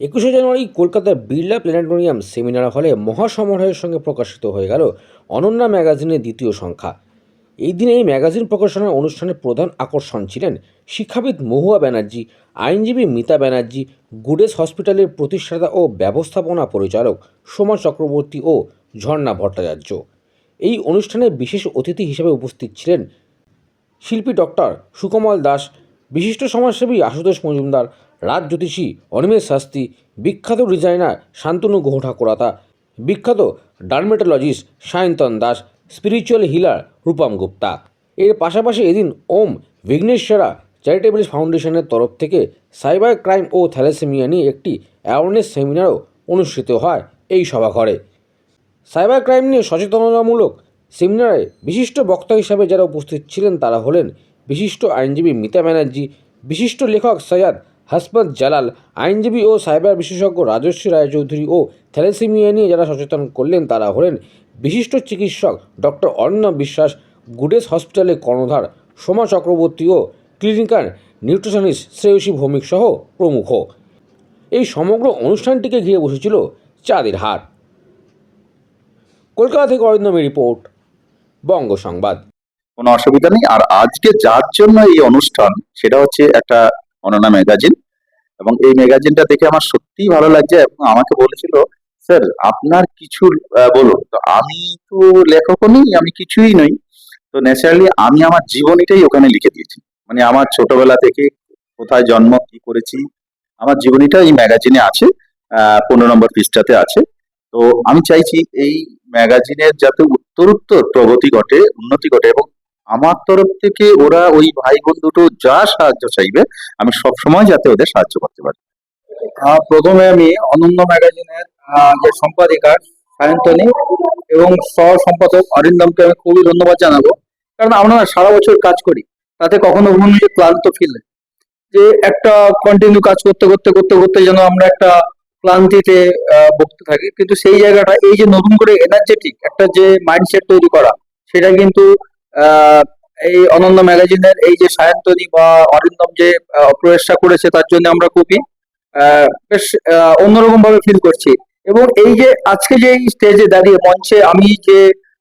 একুশে জানুয়ারি কলকাতার Birla planetarium seminar হলে মহাসমারোহের সঙ্গে প্রকাশিত হয়ে গেল অনন্যা ম্যাগাজিনের দ্বিতীয় সংখ্যা। এই দিনে এই ম্যাগাজিন প্রকাশনার অনুষ্ঠানের প্রধান আকর্ষণ ছিলেন শিক্ষাবিদ মহুয়া ব্যানার্জি, আইনজীবী মিতা ব্যানার্জি, গুডেস হসপিটালের প্রতিষ্ঠাতা ও ব্যবস্থাপনা পরিচালক সোমা চক্রবর্তী ও ঝর্ণা ভট্টাচার্য। এই অনুষ্ঠানে বিশেষ অতিথি হিসেবে উপস্থিত ছিলেন শিল্পী ডক্টর সুকমল দাস, বিশিষ্ট সমাজসেবী আশুতোষ মজুমদার রাজ জ্যোতিষী অনিমেষ শাস্তি বিখ্যাত ডিজাইনার শান্তনু গুহ ঠাকুরাতা, বিখ্যাত dermatologist Sayantan Das, spiritual healer Rupam Gupta. এর পাশাপাশি এদিন ওম বিঘ্নেশ্বরা চ্যারিটেবল ফাউন্ডেশনের তরফ থেকে সাইবার ক্রাইম ও থ্যালাসেমিয়া নিয়ে একটি অ্যাওয়ারনেস সেমিনারও অনুষ্ঠিত হয় এই সভাঘরে। সাইবার ক্রাইম নিয়ে সচেতনতামূলক সেমিনারে বিশিষ্ট বক্তা হিসাবে যারা উপস্থিত ছিলেন তারা হলেন বিশিষ্ট আইনজীবী মিতা ব্যানার্জি, বিশিষ্ট লেখক সৈয়দ হাসমত জালাল, আইনজীবী ও সাইবার বিশেষজ্ঞ রাজশ্রী রায়চৌধুরী ও থ্যালাসেমিয়া নিয়ে যারা সচেতন করলেন, তারা হলেন বিশিষ্ট চিকিৎসক ডক্টর অর্ণব বিশ্বাস, গুডেস হসপিটালের কর্ণধার সোমা চক্রবর্তী ও ক্লিনিক্যাল নিউট্রিশনিস্ট শ্রেয়সী ভৌমিক সহ প্রমুখ। এই সমগ্র অনুষ্ঠানটিকে ঘিরে বসেছিল চাঁদের হাট। কলকাতা থেকে অরিন্দমী রিপোর্ট, বঙ্গ সংবাদ। কোনো অসুবিধা নেই। আর আজকে যার জন্য এই অনুষ্ঠান, সেটা হচ্ছে একটা অননা ম্যাগাজিন এবং এই ম্যাগাজিনটা দেখে আমার সত্যিই ভালো লাগছে এবং আমাকে বলেছিল, স্যার, আপনার কিছু বলুন। তো আমি তো লেখকও নেই, আমি কিছুই নই। তো ন্যাচারালি আমি আমার জীবনীটাই ওখানে লিখে দিয়েছি। মানে আমার ছোটবেলা থেকে কোথায় জন্ম, কি করেছি, আমার জীবনীটা এই ম্যাগাজিনে আছে পনেরো নম্বর পৃষ্ঠাতে আছে। তো আমি চাইছি এই ম্যাগাজিনের যাতে উত্তরোত্তর প্রগতি ঘটে, উন্নতি ঘটে এবং আমার তরফ থেকে ওরা ওই ভাই বোন দুটো যা সাহায্য চাইবে, আমি সব সময় যাতে ওদের সাহায্য করতে পারি। প্রথমে আমি অনন্য ম্যাগাজিনের যে সম্পাদিকা সায়ন্তনী এবং সহ সম্পাদক অরিন্দমকে আমি খুবই ধন্যবাদ জানাব। কারণ আমরা সারা বছর কাজ করি, তাতে কখনো যে ক্লান্ত ফিল যে একটা কন্টিনিউ কাজ করতে করতে করতে করতে যেন আমরা একটা ক্লান্তিতে ভুগতে থাকি। কিন্তু সেই জায়গাটা, এই যে নতুন করে এনার্জেটিক একটা যে মাইন্ডসেট তৈরি করা, সেটা কিন্তু এই অনন্য ম্যাগাজিনের এই যে সায়ন্তনী বা অরিন্দম যে প্রয়াসটা করেছে, তার জন্য আমরা খুবই বেশ অন্যরকম ভাবে ফিল করছি। এবং এই যে আজকে যে স্টেজে দাঁড়িয়ে মঞ্চে আমি যে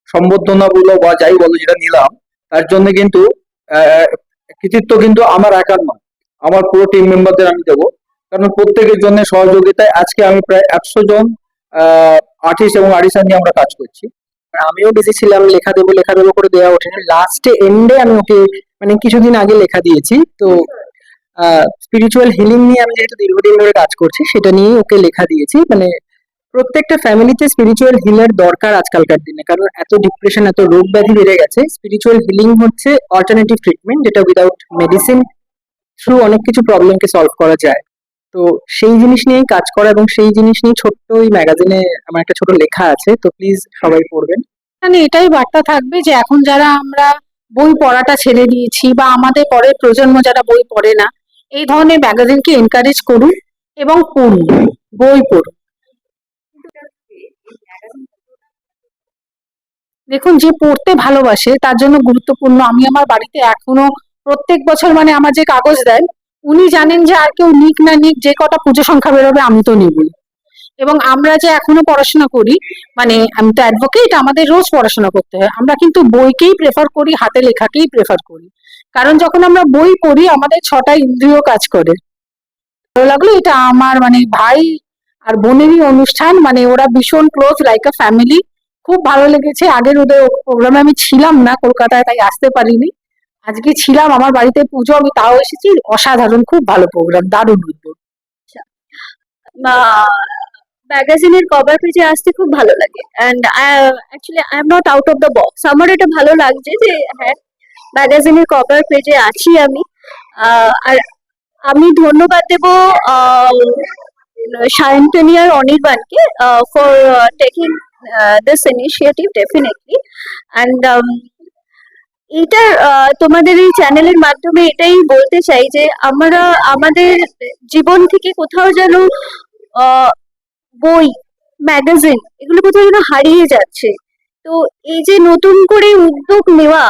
সম্বর্ধনা বলো বা যাই বলো যেটা নিলাম, তার জন্য কিন্তু কৃতিত্ব কিন্তু আমার একার নয়। আমার পুরো টিম মেম্বারদের আমি দেবো। কারণ প্রত্যেকের জন্য সহযোগিতায় আজকে আমি প্রায় একশো জন আর্টিস্ট এবং আর্টিস্ট নিয়ে আমরা কাজ করছি। আমিও বিজি ছিলাম, লেখা দেবো লেখা দেবো করে দেওয়া ওঠেনি লাস্টে এন্ডে আমি ওকে মানে কিছুদিন আগে লেখা দিয়েছি। তো স্পিরিচুয়াল হিলিং নিয়ে আমি যেহেতু দীর্ঘদিন ধরে কাজ করছি, সেটা নিয়েই ওকে লেখা দিয়েছি। মানে প্রত্যেকটা ফ্যামিলিতে স্পিরিচুয়াল হিলার দরকার আজকালকার দিনে। কারণ এত ডিপ্রেশন এত রোগ ব্যাধি বেড়ে গেছে। স্পিরিচুয়াল হিলিং হচ্ছে অল্টারনেটিভ ট্রিটমেন্ট যেটা উইদাউট মেডিসিন থ্রু অনেক কিছু প্রবলেমকে সলভ করা যায়। তো সেই জিনিস নিয়েই কাজ করা এবং সেই জিনিস নিয়ে ছোট্ট ওই ম্যাগাজিনে আমার একটা ছোট লেখা আছে, তো প্লিজ সবাই পড়বেন। মানে এটাই বার্তা থাকবে যে এখন যারা আমরা বই পড়াটা ছেড়ে দিয়েছি বা আমাদের পরের প্রজন্ম যারা বই পড়ে না, এই ধরনের ম্যাগাজিনকে এনকারেজ করুন এবং পড়ুন, বই পড়ুন। দেখুন, যে পড়তে ভালোবাসে তার জন্য গুরুত্বপূর্ণ। আমি আমার বাড়িতে এখনও প্রত্যেক বছর মানে আমার যে কাগজ দেন উনি জানেন যে আর কেউ নিক না নিক, যে কটা পুজো সংখ্যা বেরোবে আমি তো নিবই। এবং আমরা যে এখনও পড়াশোনা করি মানে আমি তো অ্যাডভোকেট আমাদের রোজ পড়াশোনা করতে হয়। আমরা কিন্তু বইকেই প্রেফার করি, হাতে লেখাকেই প্রেফার করি। কারণ যখন আমরা বই পড়ি, আমাদের ছটা ইন্দ্রিয় কাজ করে। ভালো লাগল এটা আমার মানে ভাই আর বোনেরই অনুষ্ঠান মানে ওরা ভীষণ ক্লোজ লাইক আ ফ্যামিলি খুব ভালো লেগেছে। আগের ওদের প্রোগ্রামে আমি ছিলাম না কলকাতায়, তাই আসতে পারিনি। আজকে ছিলাম আমার বাড়িতে পুজো, আমি তাও এসেছি। অসাধারণ, খুব ভালো প্রোগ্রাম দারুণ উদ্যোগ। ম্যাগাজিনের কভার পেজে আসতে খুব ভালো লাগে। And actually I am not out of the box আমার এটা ভালো লাগছে যে হ্যাঁ ম্যাগাজিনের কভার পেজে আছি আমি। আর আমি ধন্যবাদ দেব সায়ন্তনী আর অনির্বাণকে for taking this initiative definitely and uh, তোমাদের এই চ্যানেলের মাধ্যমে এটাই বলতে চাই যে আমরা আমাদের জীবন থেকে কোথাও যেন বই ম্যাগাজিন এগুলো কোথাও যেন হারিয়ে যাচ্ছে। তো এই যে নতুন করে উদ্যোগ নেওয়া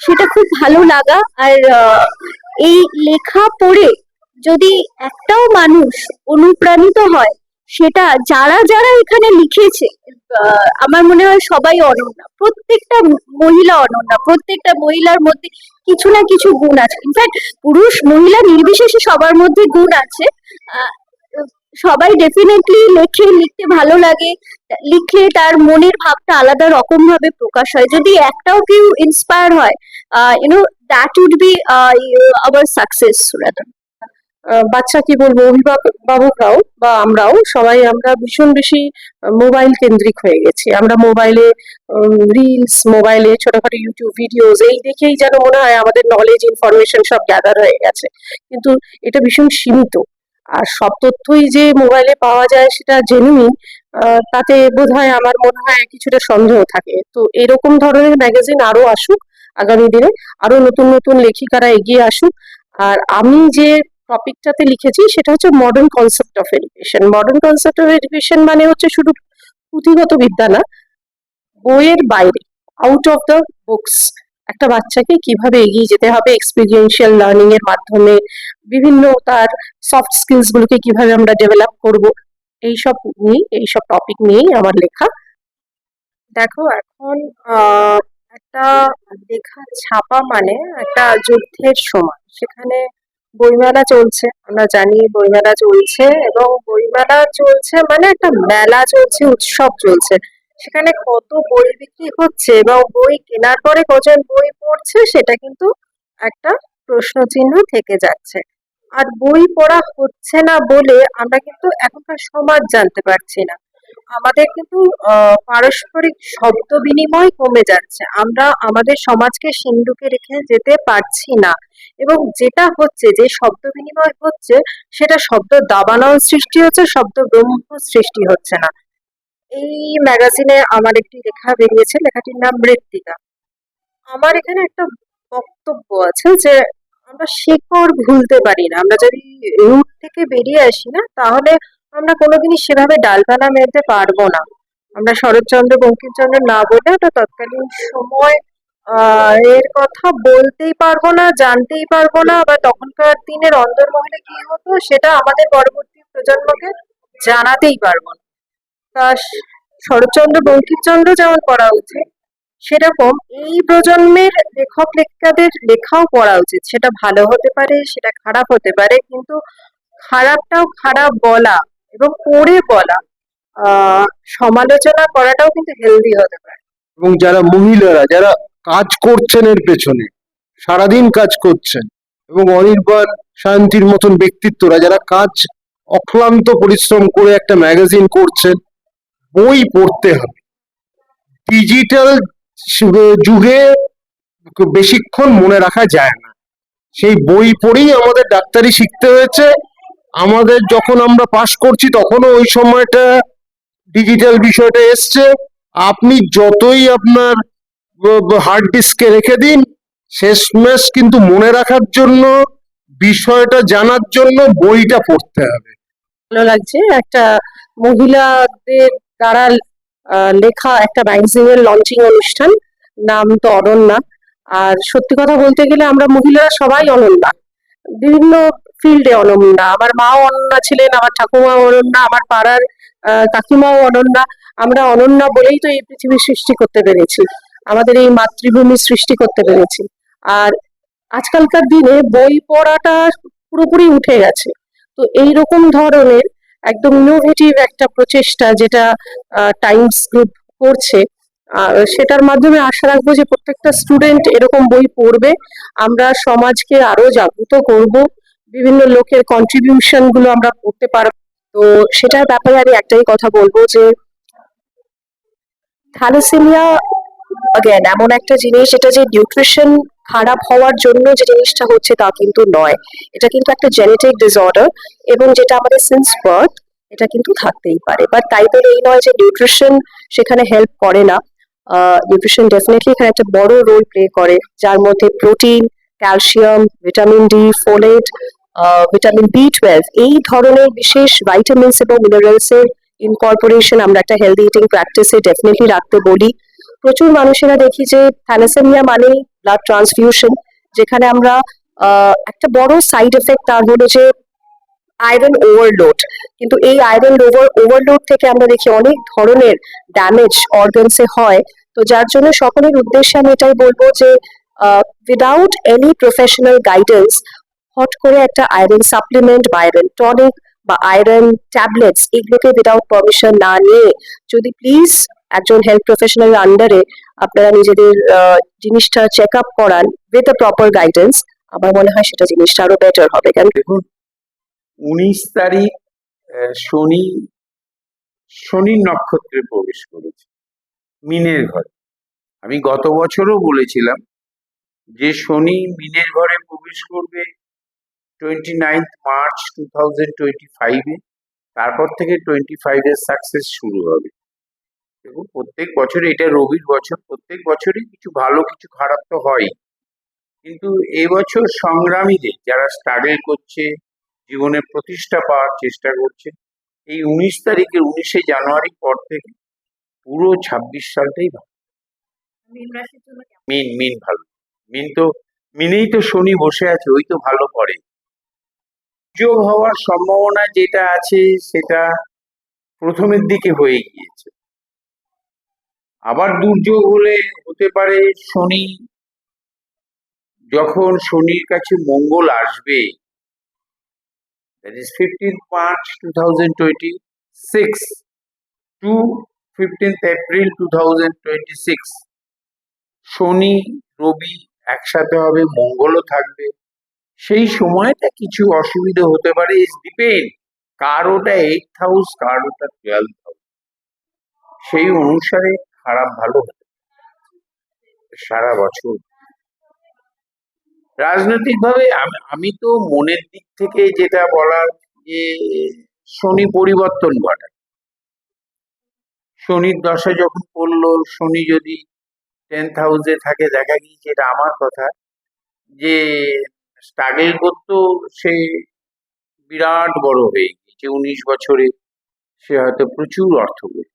সেটা খুব ভালো লাগা। আর এই লেখা পড়ে যদি একটাও মানুষ অনুপ্রাণিত হয় সেটা যারা যারা এখানে লিখেছে আমার মনে হয় সবাই অনন্যা। প্রত্যেকটা মহিলা অনন্যা প্রত্যেকটা মহিলার মধ্যে কিছু না কিছু গুণ আছে। ইনফ্যাক্ট পুরুষ মহিলা নির্বিশেষে সবার মধ্যে গুণ আছে। সবাই ডেফিনেটলি লেখে লিখতে ভালো লাগে। লিখলে তার মনের ভাবটা আলাদা রকম ভাবে প্রকাশ হয়। যদি একটাও কেউ ইন্সপায়ার হয় you know that would be our success uh, বাচ্চা কি বলব অভিভাবকরাও বা আমরাও সবাই আমরা ভীষণ বেশি মোবাইল কেন্দ্রিক হয়ে গেছি। আমরা মোবাইলে রিলস মোবাইলে ছোটখাটো ইউটিউব ভিডিওস এই দেখেই যেন মনে হয় আমাদের নলেজ ইনফরমেশন সব গ্যাদার হয়ে গেছে। কিন্তু এটা ভীষণ সীমিত। আর সব তথ্যই যে মোবাইলে পাওয়া যায় সেটা জেনুইন তাতে বোধহয় আমার মনে হয় কিছুটা সন্দেহ থাকে। তো এরকম ধরনের ম্যাগাজিন আরও আসুক আগামী দিনে, আরও নতুন নতুন লেখিকারা এগিয়ে আসুক। আর আমি যে টপিকটাতে লিখেছি, সেটা হচ্ছে modern concept of education modern concept of education মানে হচ্ছে শুধু পুঁথিগত বিদ্যা না, বইয়ের বাইরে আউট অফ দ্য বুকস একটা বাচ্চাকে কীভাবে এগিয়ে যেতে হবে এক্সপিরিয়েন্সিয়াল লার্নিং এর মাধ্যমে, বিভিন্ন তার সফট স্কিলস গুলোকে কীভাবে আমরা ডেভেলপ করব, এইসব নিয়ে, এইসব টপিক নিয়েই আমার লেখা। দেখো এখন একটা লেখা ছাপা মানে একটা যুদ্ধের সময়, সেখানে বইমেলা চলছে, আমরা জানি বইমেলা চলছে এবং বইমেলা চলছে মানে একটা মেলা চলছে, উৎসব চলছে। সেখানে কত বই বিক্রি হচ্ছে এবং বই কেনার পরে কজন বই পড়ছে সেটা কিন্তু একটা প্রশ্ন চিহ্ন থেকে যাচ্ছে। আর বই পড়া হচ্ছে না বলে আমরা কিন্তু এখনকার সমাজ জানতে পারছি না। আমাদের কিন্তু পারস্পরিক শব্দ বিনিময় কমে যাচ্ছে। আমরা আমাদের সমাজকে সিন্ধুকে রেখে যেতে পারছি না। এবং যেটা হচ্ছে, যে শব্দ বিনিময় হচ্ছে, সেটা শব্দ দাবানল সৃষ্টি হচ্ছে, শব্দ ব্রহ্ম সৃষ্টি হচ্ছে না। এই ম্যাগাজিনে আমার একটি লেখা বেরিয়েছে, লেখাটির নাম মৃত্তিকা। আমার এখানে একটা বক্তব্য আছে যে, আমরা শেকড় ভুলতে পারি না। আমরা যদি রুট থেকে বেরিয়ে আসি না, তাহলে আমরা কোনোদিনই সেভাবে ডালপালা মেলতে পারব না। আমরা শরৎচন্দ্র, বঙ্কিমচন্দ্র না বলে ওটা তৎকালীন সময় এর কথা বলতেই পারব না, জানতেই পারব না, বা তখনকার দিনের অন্দরমহলে কি হতো সেটা আমাদের পরবর্তী প্রজন্মকে জানাতেই পারব না। তা শরৎচন্দ্র, বঙ্কিমচন্দ্র যেমন পড়া উচিত, সেরকম এই প্রজন্মের লেখক, লেখিকাদের লেখাও পড়া উচিত। সেটা ভালো হতে পারে, সেটা খারাপ হতে পারে, কিন্তু খারাপটাও খারাপ বলা এবং পড়ে বলা সমালোচনা করাটাও কিন্তু হেলদি হতে পারে। এবং যারা মহিলারা, যারা কাজ করছেন এর পেছনে, সারাদিন কাজ করছেন এবং অনির্বাণ শান্তির মতন ব্যক্তিত্বরা যারা কাজ অক্লান্ত পরিশ্রম করে একটা ম্যাগাজিন করছেন, বই পড়তে হবে। ডিজিটাল যুগে বেশিক্ষণ মনে রাখা যায় না। সেই বই পড়েই আমাদের ডাক্তারি শিখতে হয়েছে। আমাদের যখন আমরা পাশ করছি তখনও ওই সময়টা ডিজিটাল বিষয়টা এসছে। আপনি যতই আপনার হার্ড ডিস্কে রেখে দিন। শেষমেশ কিন্তু মনে রাখার জন্য, বিষয়টা জানার জন্য বইটা পড়তে হবে। ভালো লাগছে। একটা মহিলাদের দ্বারা লেখা একটা ম্যাগাজিনের লঞ্চিং অনুষ্ঠান। নাম তো অনন্যা। আর সত্যি কথা বলতে গেলে আমরা মহিলারা সবাই অনন্যা। বিভিন্ন ফিল্ডে অনন্যা। আমার মাও অনন্যা ছিলেন, আমার ঠাকুমাও অনন্যা, আমার পাড়ার কাকিমাও অনন্যা। আমরা অনন্যা বলেই তো এই পৃথিবীর সৃষ্টি করতে পেরেছি। আমাদের এই মাতৃভূমি সৃষ্টি করতে পেরেছি। আর আজকালকার দিনে বই পড়াটা পুরোপুরি উঠে গেছে। তো এই রকম ধরনের একদম ইনোভেটিভ একটা প্রচেষ্টা যেটা টাইমস গ্রুপ করছে সেটার মাধ্যমে আশা রাখব যে প্রত্যেকটা স্টুডেন্ট এরকম বই পড়বে। আমরা সমাজকে আরও জাগ্রত করব। বিভিন্ন লোকের কন্ট্রিবিউশনগুলো আমরা পড়তে পারব। তো সেটার ব্যাপারে আমি একটাই কথা বলব যে থ্যালাসেমিয়া অ্যাগেন এমন একটা জিনিস এটা যে নিউট্রিশন খারাপ হওয়ার জন্য যে জিনিসটা হচ্ছে তা কিন্তু নয়। এটা কিন্তু একটা জেনেটিক ডিসঅর্ডার এবং যেটা আমাদের সিন্স বার্থ এটা কিন্তু থাকতেই পারে। বাট তাই বলে এই নয় যে নিউট্রিশন সেখানে হেল্প করে না। নিউট্রিশন ডেফিনেটলি এখানে একটা বড় রোল প্লে করে, যার মধ্যে protein calcium vitamin D folate vitamin B twelve এই ধরনের বিশেষ ভাইটামিনস এবং মিনারেলস এর ইনকর্পোরেশন আমরা একটা হেলদি ইটিং প্র্যাকটিসে ডেফিনেটলি রাখতে বলি। প্রচুর মানুষেরা দেখি যে থ্যালাসেমিয়া মানেই ব্লাড ট্রান্সফিউশন যেখানে আমরা একটা বড় সাইড এফেক্ট তার হলো যে আয়রন ওভারলোড কিন্তু এই আয়রন ওভার ওভারলোড থেকে আমরা দেখি অনেক ধরনের ড্যামেজ অর্গানসে হয়। তো যার জন্য সকলের উদ্দেশ্যে আমি এটাই বলব যে উইদাউট এনি প্রফেশনাল গাইডেন্স হট করে একটা আয়রন সাপ্লিমেন্ট বা আয়রন টনিক বা আয়রন ট্যাবলেটস এগুলোকে উইদাউট পারমিশন না নিয়ে যদি প্লিজ একজন হেলথ প্রফেশনাল আন্ডারে আপনারা নিজেদের জিনিসটা চেক আপ করান উইথ আ প্রপার গাইডেন্স আমার মনে হয় সেটা জিনিসটা আরও বেটার হবে। কারণ দেখুন, উনিশ তারিখ শনি শনির নক্ষত্রে প্রবেশ করেছে, মিনের ঘরে। আমি গত বছরও বলেছিলাম যে শনি মিনের ঘরে প্রবেশ করবে twenty ninth March two thousand twenty ফাইভে তারপর থেকে টোয়েন্টি ফাইভের সাকসেস শুরু হবে। দেখুন প্রত্যেক বছর এটা রবির বছর প্রত্যেক বছরই কিছু ভালো কিছু খারাপ তো হয়। কিন্তু এবছর সংগ্রামীদের যারা স্ট্রাগল করছে জীবনে প্রতিষ্ঠা পাওয়ার চেষ্টা করছে এই উনিশ তারিখের উনিশে জানুয়ারি পর থেকে পুরো ছাব্বিশ সালটাই ভালো। মিন মিন ভালো। মিন তো মিনেই তো শনি বসে আছে ওই তো ভালো করে যোগ হওয়ার সম্ভাবনা যেটা আছে সেটা প্রথমের দিকে হয়ে গিয়েছে। আবার দুর্যোগ হলে হতে পারে শনি। যখন শনির কাছে মঙ্গল আসবে, that is 15th March 2026 to 15th April 2026 শনি, রবি একসাথে হবে, মঙ্গলও থাকবে। সেই সময়টা কিছু অসুবিধা হতে পারে ইস ডিপেন্ড কার ওটা এইট হাউস কার ওটা টুয়েলভ হাউস সেই অনুসারে খারাপ ভালো সারা বছর। রাজনৈতিকভাবে আমি আমি তো মনের দিক থেকে যেটা বলার যে শনি পরিবর্তন ঘটায় শনির দশা যখন পড়ল, শনি যদি টেন্থ হাউসে থাকে, দেখা গিয়েছে এটা আমার কথা যে স্ট্রাগল করতো, সে বিরাট বড় হয়ে গিয়েছে। উনিশ বছরে সে হয়তো প্রচুর অর্থ করছে